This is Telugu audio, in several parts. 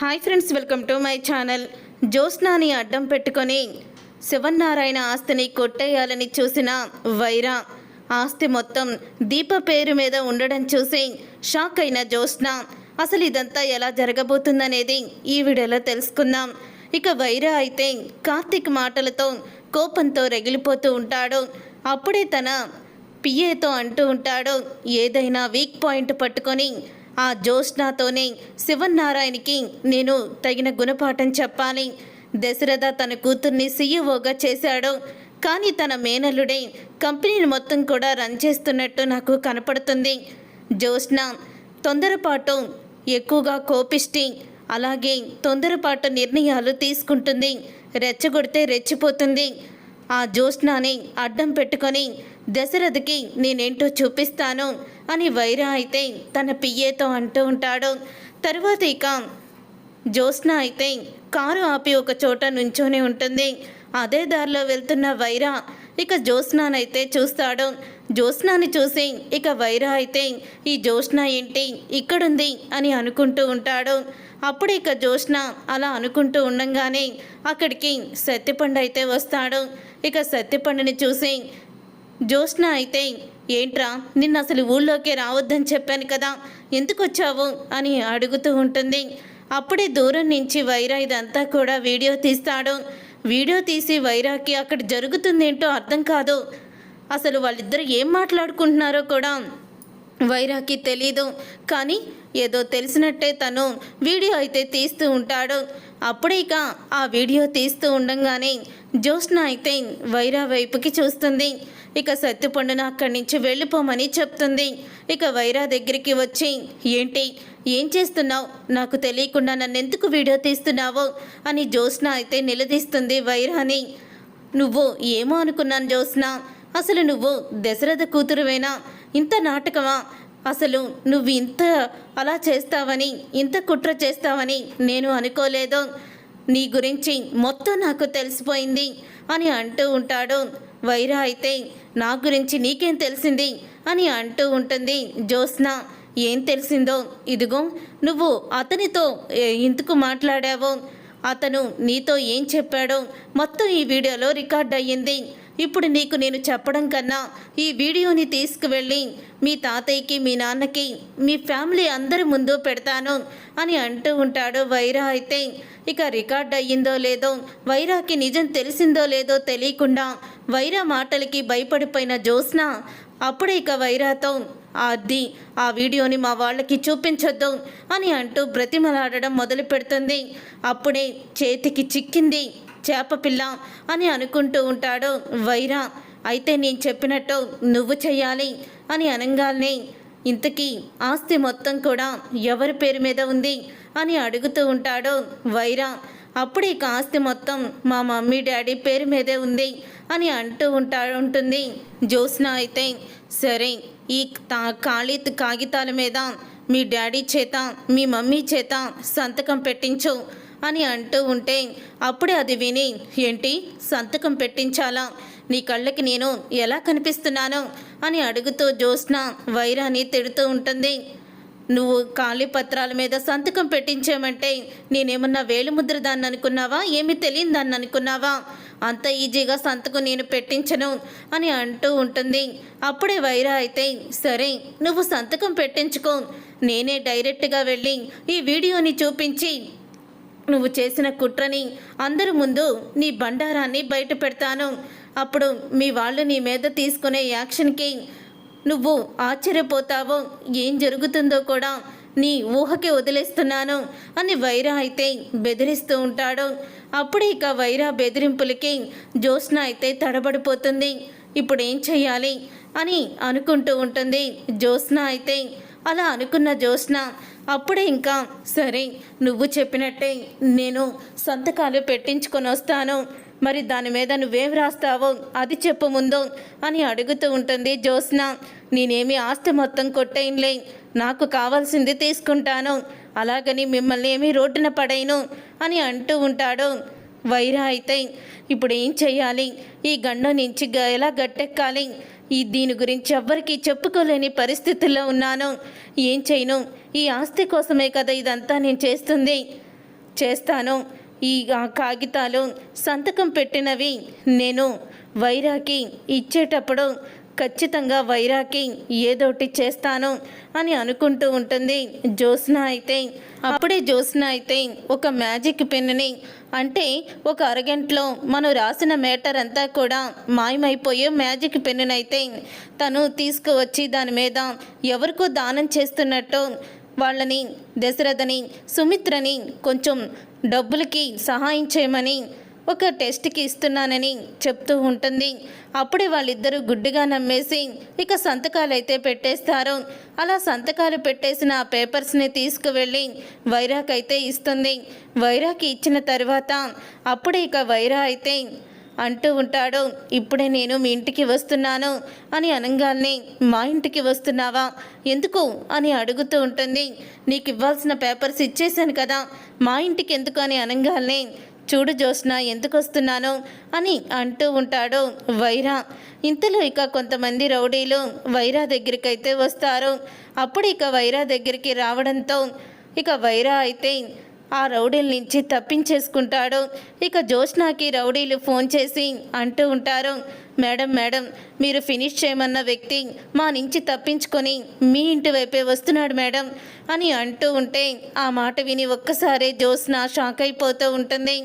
Hi friends welcome to my channel. జ్యోత్స్నాని అడ్డం పెట్టుకొని శివన్నారాయణ ఆస్తిని కొట్టేయాలని చూసిన వైరా ఆస్తి మొత్తం దీప పేరు మీద ఉండడం చూసి షాక్ అయిన జ్యోత్స్న అసలు ఇదంతా ఎలా జరగబోతుందనేది ఈ వీడియోలో తెలుసుకుందాం. ఇక వైరా అయితే కార్తీక్ మాటలతో కోపంతో రగిలిపోతూ ఉంటాడు. అప్పుడే తన పిఏతో అంటూ ఉంటాడు ఏదైనా వీక్ పాయింట్ పట్టుకొని ఆ జ్యోత్స్నాతోనే శివన్నారాయణకి నేను తగిన గుణపాఠం చెప్పాలి. దశరథ తన కూతుర్ని సీఈఓగా చేశాడు. కానీ తన మేనల్లుడే కంపెనీని మొత్తం కూడా రన్ చేస్తున్నట్టు నాకు కనపడుతుంది. జ్యోత్స్న తొందరపాటు ఎక్కువగా కోపిష్టి అలాగే తొందరపాటు నిర్ణయాలు తీసుకుంటుంది. రెచ్చగొడితే రెచ్చిపోతుంది. ఆ జ్యోత్స్నాని అడ్డం పెట్టుకొని దశరథకి నేనేంటో చూపిస్తాను. అని వైరా అయితే తన పియ్యేతో అంటూ ఉంటాడు. తర్వాత ఇక జ్యోత్స్న అయితే కారు ఆపి ఒక చోట నుంచొని ఉంటుంది. అదే దారిలో వెళ్తున్న వైరా ఇక జ్యోత్స్నానైతే చూస్తాడు. జ్యోత్స్నాని చూసి ఇక వైరా అయితే ఈ జ్యోత్స్న ఏంటి? ఇక్కడుంది అని అనుకుంటూ ఉంటాడు. అప్పుడు ఇక జ్యోత్స్న అలా అనుకుంటూ ఉండంగానే అక్కడికి సత్యపండు అయితే వస్తాడు. ఇక సత్యపండుని చూసి జ్యోత్స్న అయితే ఏంట్రా నిన్న అసలు ఊళ్ళోకే రావద్దని చెప్పాను కదా ఎందుకు వచ్చావు అని అడుగుతూ ఉంటుంది. అప్పుడే దూరం నుంచి వైరా ఇదంతా కూడా వీడియో తీస్తాడు. వీడియో తీసి వైరాకి అక్కడ జరుగుతుందేంటో అర్థం కాదు. అసలు వాళ్ళిద్దరు ఏం మాట్లాడుకుంటున్నారో కూడా వైరాకి తెలీదు. కానీ ఏదో తెలిసినట్టే తను వీడియో అయితే తీస్తూ ఉంటాడు. అప్పుడే ఇక ఆ వీడియో తీస్తూ ఉండంగానే జ్యోత్స్న అయితే వైరా వైపుకి చూస్తుంది. ఇక సత్తుపండును అక్కడి నుంచి వెళ్ళిపోమని చెప్తుంది. ఇక వైరా దగ్గరికి వచ్చి ఏంటి? ఏం చేస్తున్నావు? నాకు తెలియకుండా నన్ను ఎందుకు వీడియో తీస్తున్నావు? అని జ్యోత్స్న అయితే నిలదీస్తుంది వైరాని. నువ్వు ఏమో అనుకున్నాను జ్యోత్స్న. అసలు నువ్వు దశరథ కూతురువేనా? ఇంత నాటకమా? అసలు నువ్వు ఇంత అలా చేస్తావని ఇంత కుట్ర చేస్తావని నేను అనుకోలేదు. నీ గురించి మొత్తం నాకు తెలిసిపోయింది అని అంటూ ఉంటాడు. వైరా అయితే నా గురించి నీకేం తెలిసింది? అని అంటూ ఉంటుంది జ్యోత్స్న. ఏం తెలిసిందో? ఇదిగో నువ్వు అతనితో ఇందుకు మాట్లాడావో. అతను నీతో ఏం చెప్పాడో మొత్తం ఈ వీడియోలో రికార్డ్ అయ్యింది. ఇప్పుడు నీకు నేను చెప్పడం కన్నా ఈ వీడియోని తీసుకువెళ్ళి మీ తాతయ్యకి మీ నాన్నకి మీ ఫ్యామిలీ అందరి ముందు పెడతాను అని అంటూ ఉంటాడు వైరా. అయితే ఇక రికార్డ్ అయ్యిందో లేదో వైరాకి నిజం తెలిసిందో లేదో తెలియకుండా వైరా మాటలకి భయపడిపోయిన జ్యోత్స్న అప్పుడే ఇక వైరాతో అది ఆ వీడియోని మా వాళ్ళకి చూపించొద్దు అని అంటూ బ్రతిమలాడడం మొదలు పెడుతుంది అప్పుడే చేతికి చిక్కింది చేప పిల్ల అని అనుకుంటూ ఉంటాడు. వైరా అయితే నేను చెప్పినట్టు నువ్వు చెయ్యాలి అని అనగానే ఇంతకీ ఆస్తి మొత్తం కూడా ఎవరి పేరు మీద ఉంది? అని అడుగుతూ ఉంటాడు వైరా. అప్పుడు ఇక ఆస్తి మొత్తం మా మమ్మీ డాడీ పేరు మీదే ఉంది అని అంటూ ఉంటా ఉంటుంది. జ్యోత్స్న అయితే సరే ఈ తా- ఖాళీ కాగితాల మీద మీ డాడీ చేత మీ మమ్మీ చేత సంతకం పెట్టించు అని అంటూ ఉంటే అప్పుడే అది విని ఏంటి సంతకం పెట్టించాలా? నీ కళ్ళకి నేను ఎలా కనిపిస్తున్నాను? అని అడుగుతూ జ్యోత్స్న వైరాని తిడుతూ ఉంటుంది. నువ్వు ఖాళీ పత్రాల మీద సంతకం పెట్టించామంటే నేనేమన్నా వేలుముద్ర దాన్ని అనుకున్నావా ఏమి తెలియని దాన్ని అనుకున్నావా అంత ఈజీగా సంతకం నేను పెట్టించను అని అంటూ ఉంటుంది. అప్పుడే వైరా అయితే సరే నువ్వు సంతకం పెట్టించుకో. నేనే డైరెక్ట్గా వెళ్ళి ఈ వీడియోని చూపించి నువ్వు చేసిన కుట్రని అందరి ముందు నీ బండారాన్ని బయట పెడతాను. అప్పుడు మీ వాళ్ళు నీ మీద తీసుకునే యాక్షన్కి నువ్వు ఆశ్చర్యపోతావో. ఏం జరుగుతుందో కూడా నీ ఊహకి వదిలేస్తున్నాను అని వైరా అయితే బెదిరిస్తూ ఉంటాడు. అప్పుడే ఇక వైరా బెదిరింపులకి జ్యోత్స్న అయితే తడబడిపోతుంది. ఇప్పుడు ఏం చేయాలి అని అనుకుంటూ ఉంటుంది జ్యోత్స్న అయితే. అలా అనుకున్న జ్యోత్స్న అప్పుడే ఇంకా సరే నువ్వు చెప్పినట్టే నేను సంతకాలు పెట్టించుకొని వస్తాను. మరి దాని మీద నువ్వేం రాస్తావో అది చెప్పు ముందు అని అడుగుతూ ఉంటుంది జ్యోత్స్న. నేనేమి ఆస్తి మొత్తం కొట్టేయంలే నాకు కావాల్సింది తీసుకుంటాను. అలాగని మిమ్మల్ని ఏమీ రోడ్డున పడేయను అని అంటూ ఉంటాడు. వైరా అయితే ఇప్పుడు ఏం చేయాలి? ఈ గండం నుంచి ఎలా గట్టెక్కాలి? ఈ దీని గురించి ఎవ్వరికి చెప్పుకోలేని పరిస్థితుల్లో ఉన్నాను. ఏం చేయను? ఈ ఆస్తి కోసమే కదా ఇదంతా నేను చేస్తుంది. చేస్తాను. ఈ కాగితాలు సంతకం పెట్టినవి నేను వైరాకి ఇచ్చేటప్పుడు ఖచ్చితంగా వైరాకి ఏదోటి చేస్తాను అని అనుకుంటూ ఉంటుంది. జ్యోత్స్న అయితే అప్పుడే జ్యోత్స్న అయితే ఒక మ్యాజిక్ పెన్నుని అంటే ఒక అరగంటలో మనం రాసిన మేటర్ అంతా కూడా మాయమైపోయే మ్యాజిక్ పెన్నునైతే తను తీసుకువచ్చి దాని మీద ఎవరికో దానం చేస్తున్నట్టు వాళ్ళని దశరథని సుమిత్రని కొంచెం డబ్బులకి సహాయం చేయమని ఒక టెస్ట్కి ఇస్తున్నానని చెప్తూ ఉంటుంది. అప్పుడే వాళ్ళిద్దరూ గుడ్డిగా నమ్మేసి ఇక సంతకాలు అయితే పెట్టేస్తారు. అలా సంతకాలు పెట్టేసిన ఆ పేపర్స్ని తీసుకువెళ్ళి వైరాక్ అయితే ఇస్తుంది. వైరాకి ఇచ్చిన తర్వాత అప్పుడే ఇక వైరా అయితే అంటూ ఉంటాడు ఇప్పుడే నేను మీ ఇంటికి వస్తున్నాను అని అనగానే మా ఇంటికి వస్తున్నావా? ఎందుకు? అని అడుగుతూ ఉంటుంది. నీకు ఇవ్వాల్సిన పేపర్స్ ఇచ్చేసాను కదా మా ఇంటికి ఎందుకు? అని అనగానే చూడు జ్యోత్స్న ఎందుకు వస్తున్నాను అని అంటూ ఉంటాడు వైరా. ఇంతలో ఇక కొంతమంది రౌడీలు వైరా దగ్గరికైతే వస్తారు. అప్పుడు ఇక వైరా దగ్గరికి రావడంతో ఇక వైరా అయితే ఆ రౌడీల నుంచి తప్పించేసుకుంటాడు. ఇక జోష్నాకి రౌడీలు ఫోన్ చేసి అంటూ ఉంటారు మేడం మేడం మీరు ఫినిష్ చేయమన్న వ్యక్తి మా నుంచి తప్పించుకొని మీ ఇంటి వైపే వస్తున్నాడు మేడం అని అంటూ ఉంటే ఆ మాట విని ఒక్కసారే జోస్న షాక్ అయిపోతూ ఉంటుంది.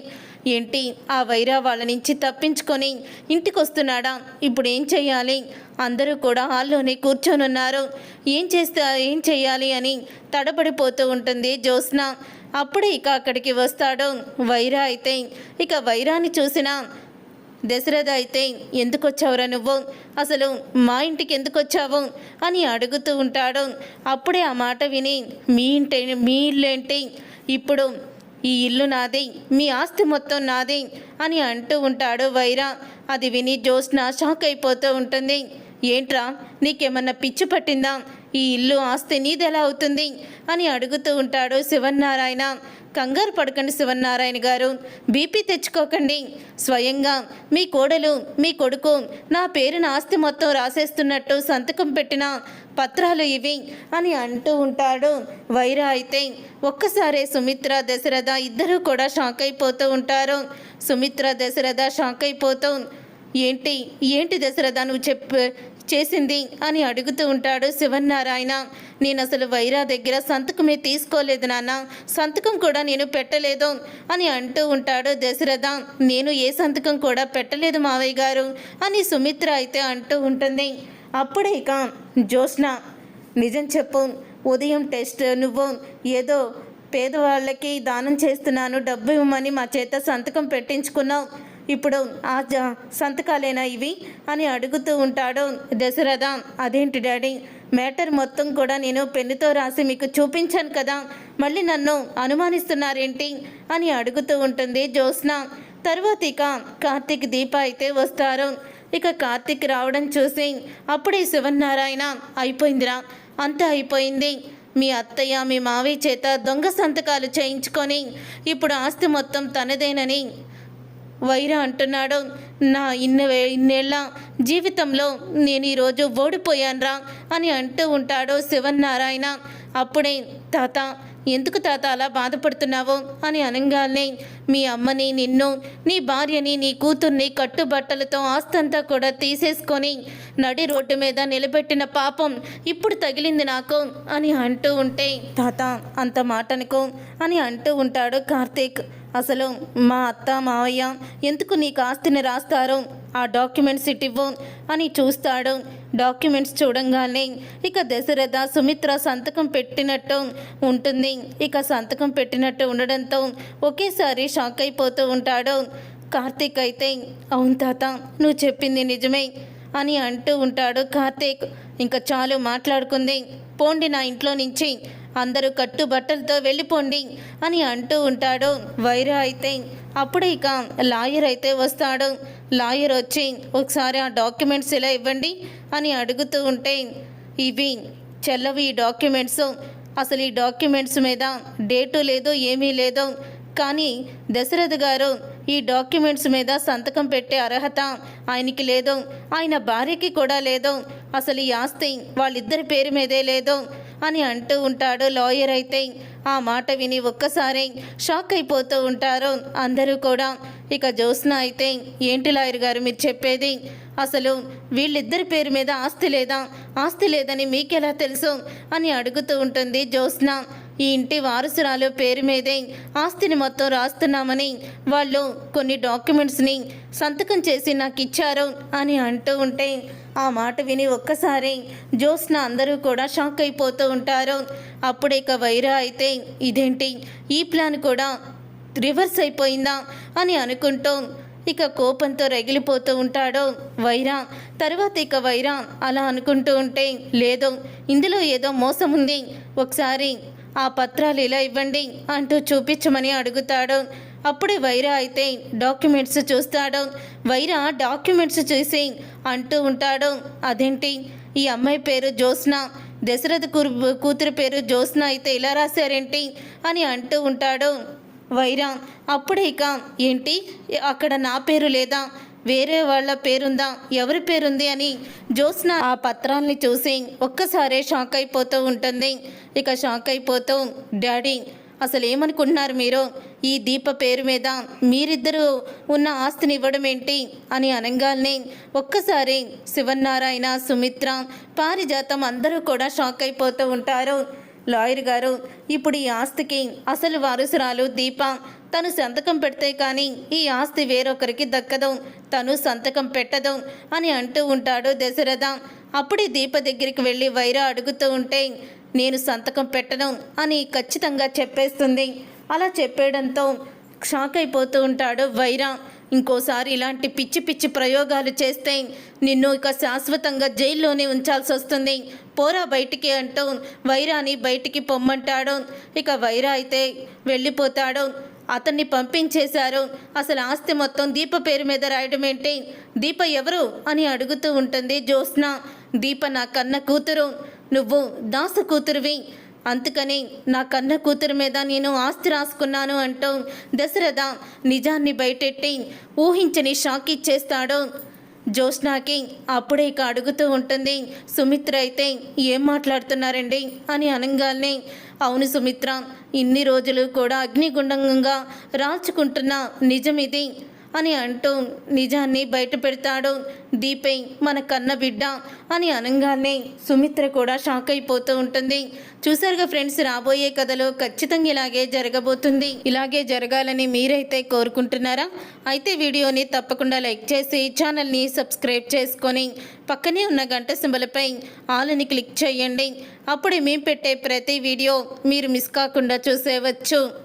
ఏంటి? ఆ వైరా వాళ్ళ నుంచి తప్పించుకొని ఇంటికి వస్తున్నాడా ఇప్పుడు ఏం చేయాలి అందరూ కూడా హాల్లోనే కూర్చొని ఉన్నారు ఏం చేస్తా ఏం చేయాలి అని తడబడిపోతూ ఉంటుంది జ్యోత్స్న. అప్పుడే ఇక అక్కడికి వస్తాడు వైరా అయితే. ఇక వైరాని చూసిన దశరథ అయితే ఎందుకు వచ్చావురా నువ్వు? అసలు మా ఇంటికి ఎందుకు వచ్చావు అని అడుగుతూ ఉంటాడు. అప్పుడే ఆ మాట విని మీ ఇంటే మీ ఇల్లేంటి? ఇప్పుడు ఈ ఇల్లు నాదే మీ ఆస్తి మొత్తం నాదే అని అంటూ ఉంటాడు వైరా. అది విని జ్యోత్స్న షాక్ అయిపోతూ ఉంటుంది. ఏంట్రా నీకేమన్నా పిచ్చి పట్టిందా? ఈ ఇల్లు ఆస్తి నీదెలా అవుతుంది? అని అడుగుతూ ఉంటాడు శివన్నారాయణ. కంగారు పడకండి శివన్నారాయణ గారు. బీపీ తెచ్చుకోకండి. స్వయంగా మీ కోడలు మీ కొడుకు నా పేరున ఆస్తి మొత్తం రాసేస్తున్నట్టు సంతకం పెట్టిన పత్రాలు ఇవి అని అంటూ ఉంటాడు. వైరా అయితే ఒక్కసారే సుమిత్ర దశరథ ఇద్దరూ కూడా షాక్ అయిపోతూ ఉంటారు. సుమిత్ర దశరథ షాక్ అయిపోతూ ఏంటి ఏంటి దశరథ నువ్వు చెప్పు చేసింది అని అడుగుతూ ఉంటాడు శివన్నారాయణ. నేను అసలు వైరా దగ్గర సంతకమే తీసుకోలేదు నాన్న. సంతకం కూడా నేను పెట్టలేదు అని అంటూ ఉంటాడు దశరథ. నేను ఏ సంతకం కూడా పెట్టలేదు మావయ్య గారు అని సుమిత్ర అయితే అంటూ ఉంటుంది. అప్పుడే ఇక జ్యోత్స్న నిజం చెప్పు. ఉదయం టెస్ట్ నువ్వు. ఏదో పేదవాళ్ళకి దానం చేస్తున్నాను. డబ్బు ఇవ్వమని మా చేత సంతకం పెట్టించుకున్నావు. ఇప్పుడు ఆ సంతకాలేనా ఇవి? అని అడుగుతూ ఉంటాడు దశరథ. అదేంటి డాడీ? మ్యాటర్ మొత్తం కూడా నేను పెన్నుతో రాసి మీకు చూపించాను కదా. మళ్ళీ నన్ను అనుమానిస్తున్నారేంటి? అని అడుగుతూ ఉంటుంది జ్యోత్స్న. తర్వాత ఇక కార్తీక్ దీప అయితే వస్తారు. ఇక కార్తీక్ రావడం చూసి అప్పుడే శివన్నారాయణ అయిపోయిందిరా. అంతా అయిపోయింది. మీ అత్తయ్య మీ మావి చేత దొంగ సంతకాలు చేయించుకొని ఇప్పుడు ఆస్తి మొత్తం తనదేనని వైరా అంటున్నాడు. నా ఇన్న ఇన్నేళ్ళ జీవితంలో నేను ఈరోజు ఓడిపోయానురా అని అంటూ ఉంటాడు శివన్నారాయణ. అప్పుడే తాత ఎందుకు తాత అలా బాధపడుతున్నావో అని అనగానే మీ అమ్మని నిన్ను నీ భార్యని నీ కూతుర్ని కట్టుబట్టలతో ఆస్తంతా కూడా తీసేసుకొని నడి రోడ్డు మీద నిలబెట్టిన పాపం ఇప్పుడు తగిలింది నాకు అని అంటూ ఉంటే తాత అంత మాటనుకో అని అంటూ ఉంటాడు కార్తీక్. అసలు మా అత్త మావయ్య ఎందుకు నీకు ఆస్తిని రాస్తారు? ఆ డాక్యుమెంట్స్ ఇటివ్వు అని చూస్తాడు. డాక్యుమెంట్స్ చూడంగానే ఇక దశరథ సుమిత్ర సంతకం పెట్టినట్టు ఉంటుంది. ఇక సంతకం పెట్టినట్టు ఉండడంతో ఒకేసారి షాక్ అయిపోతూ ఉంటాడు. కార్తీక్ అయితే అవును తాత నువ్వు చెప్పింది నిజమే అని అంటూ ఉంటాడు కార్తీక్. ఇంకా చాలు మాట్లాడుకుంది. పోండి నా ఇంట్లో నుంచి. అందరూ కట్టుబట్టలతో వెళ్ళిపోండి అని అంటూ ఉంటాడు. వైరా అయితే అప్పుడు ఇక లాయర్ అయితే వస్తాడు. లాయర్ వచ్చి ఒకసారి ఆ డాక్యుమెంట్స్ ఇలా ఇవ్వండి అని అడుగుతూ ఉంటే ఇవి చెల్లవి ఈ డాక్యుమెంట్స్. అసలు ఈ డాక్యుమెంట్స్ మీద డేటు లేదు ఏమీ లేదు. కానీ దశరథ్ గారు ఈ డాక్యుమెంట్స్ మీద సంతకం పెట్టే అర్హత ఆయనకి లేదు. ఆయన భార్యకి కూడా లేదు. అసలు ఈ ఆస్తి వాళ్ళిద్దరి పేరు మీదే లేదు. అని అంటూ ఉంటాడు. లాయర్ అయితే ఆ మాట విని ఒక్కసారే షాక్ అయిపోతూ ఉంటారు. అందరూ కూడా ఇక జ్యోత్స్న అయితే ఏంటి లాయర్ గారు మీరు చెప్పేది? అసలు వీళ్ళిద్దరి పేరు మీద ఆస్తి లేదా? ఆస్తి లేదని మీకెలా తెలుసు? అని అడుగుతూ ఉంటుంది జ్యోత్స్న. ఈ ఇంటి వారసురాలు పేరు మీదే ఆస్తిని మొత్తం రాస్తున్నామని వాళ్ళు కొన్ని డాక్యుమెంట్స్ని సంతకం చేసి నాకు ఇచ్చారు అని అంటూ ఉంటే ఆ మాట విని ఒక్కసారి జ్యోత్స్న అందరూ కూడా షాక్ అయిపోతూ ఉంటారు. అప్పుడే ఇక వైరా అయితే ఇదేంటి? ఈ ప్లాన్ కూడా రివర్స్ అయిపోయిందా? అని అనుకుంటూ ఇక కోపంతో రగిలిపోతూ ఉంటాడు వైరా. తర్వాత ఇక వైరా అలా అనుకుంటూ ఉంటే లేదు ఇందులో ఏదో మోసం ఉంది. ఒకసారి ఆ పత్రాలు ఇలా ఇవ్వండి అంటూ చూపించమని అడుగుతాడు. అప్పుడే వైరా అయితే డాక్యుమెంట్స్ చూస్తాడు. వైరా డాక్యుమెంట్స్ చూసి అంటూ ఉంటాడు. అదేంటి? ఈ అమ్మాయి పేరు జ్యోత్స్న. దశరథ కూతురు పేరు జ్యోత్స్న అయితే ఇలా రాశారేంటి? అని అంటూ ఉంటాడు. వైరా అప్పుడే ఇక ఏంటి? అక్కడ నా పేరు లేదా? వేరే వాళ్ళ పేరుందా? ఎవరి పేరుంది అని జ్యోత్స్న ఆ పత్రాల్ని చూసి ఒక్కసారే షాక్ అయిపోతూ ఉంటుంది. ఇక షాక్ అయిపోతూ డాడీ అసలు ఏమనుకుంటున్నారు మీరు? ఈ దీప పేరు మీద మీరిద్దరూ ఉన్న ఆస్తిని ఇవ్వడం ఏంటి? అని అనగానే ఒక్కసారి శివన్నారాయణ సుమిత్ర పారిజాతం అందరూ కూడా షాక్ అయిపోతూ ఉంటారు. లాయర్ గారు ఇప్పుడు ఈ ఆస్తికి అసలు వారసురాలు దీప. తను సంతకం పెడితే కానీ ఈ ఆస్తి వేరొకరికి దక్కదు. తను సంతకం పెట్టదు అని అంటూ ఉంటాడు దశరథ. అప్పుడే దీప దగ్గరికి వెళ్ళి వైరా అడుగుతూ ఉంటే నేను సంతకం పెట్టను అని ఖచ్చితంగా చెప్పేస్తుంది. అలా చెప్పేయడంతో షాక్ అయిపోతూ ఉంటాడు వైరా. ఇంకోసారి ఇలాంటి పిచ్చి పిచ్చి ప్రయోగాలు చేస్తే నిన్ను ఇక శాశ్వతంగా జైల్లోనే ఉంచాల్సి వస్తుంది. పోరా బయటికి అంటూ వైరాని బయటికి పొమ్మంటాడు. ఇక వైరా అయితే వెళ్ళిపోతాడు. అతన్ని పంపించేశారు. అసలు ఆస్తి మొత్తం దీప పేరు మీద రాయడం ఏంటి? దీప ఎవరు? అని అడుగుతూ ఉంటుంది జ్యోత్స్న. దీప నా కన్న కూతురు. నువ్వు దాస కూతురువి. అందుకని నా కన్న కూతురు మీద నేను ఆస్తి రాసుకున్నాను అంటూ దశరథ నిజాన్ని బయటెట్టి ఊహించని షాక్ ఇచ్చేస్తాడు జ్యోత్స్నాకి అప్పుడే ఇక అడుగుతూ ఉంటుంది సుమిత్ర అయితే ఏం మాట్లాడుతున్నారండి? అని అనగానే అవును సుమిత్ర ఇన్ని రోజులు కూడా అగ్నిగుండంగా రాల్చుకుంటున్న నిజం ఇది. అని అంటూ నిజాన్ని బయట పెడతాడు. దీపే మన కన్న బిడ్డ అని అనగానే సుమిత్ర కూడా షాక్ అయిపోతూ ఉంటుంది. చూసారుగా ఫ్రెండ్స్ రాబోయే కథలో ఖచ్చితంగా ఇలాగే జరగబోతుంది. ఇలాగే జరగాలని మీరైతే కోరుకుంటున్నారా? అయితే వీడియోని తప్పకుండా లైక్ చేసి ఛానల్ని సబ్స్క్రైబ్ చేసుకొని పక్కనే ఉన్న గంట సింబలపై ఆలని క్లిక్ చేయండి. అప్పుడే మేము పెట్టే ప్రతి వీడియో మీరు మిస్ కాకుండా చూసేవచ్చు.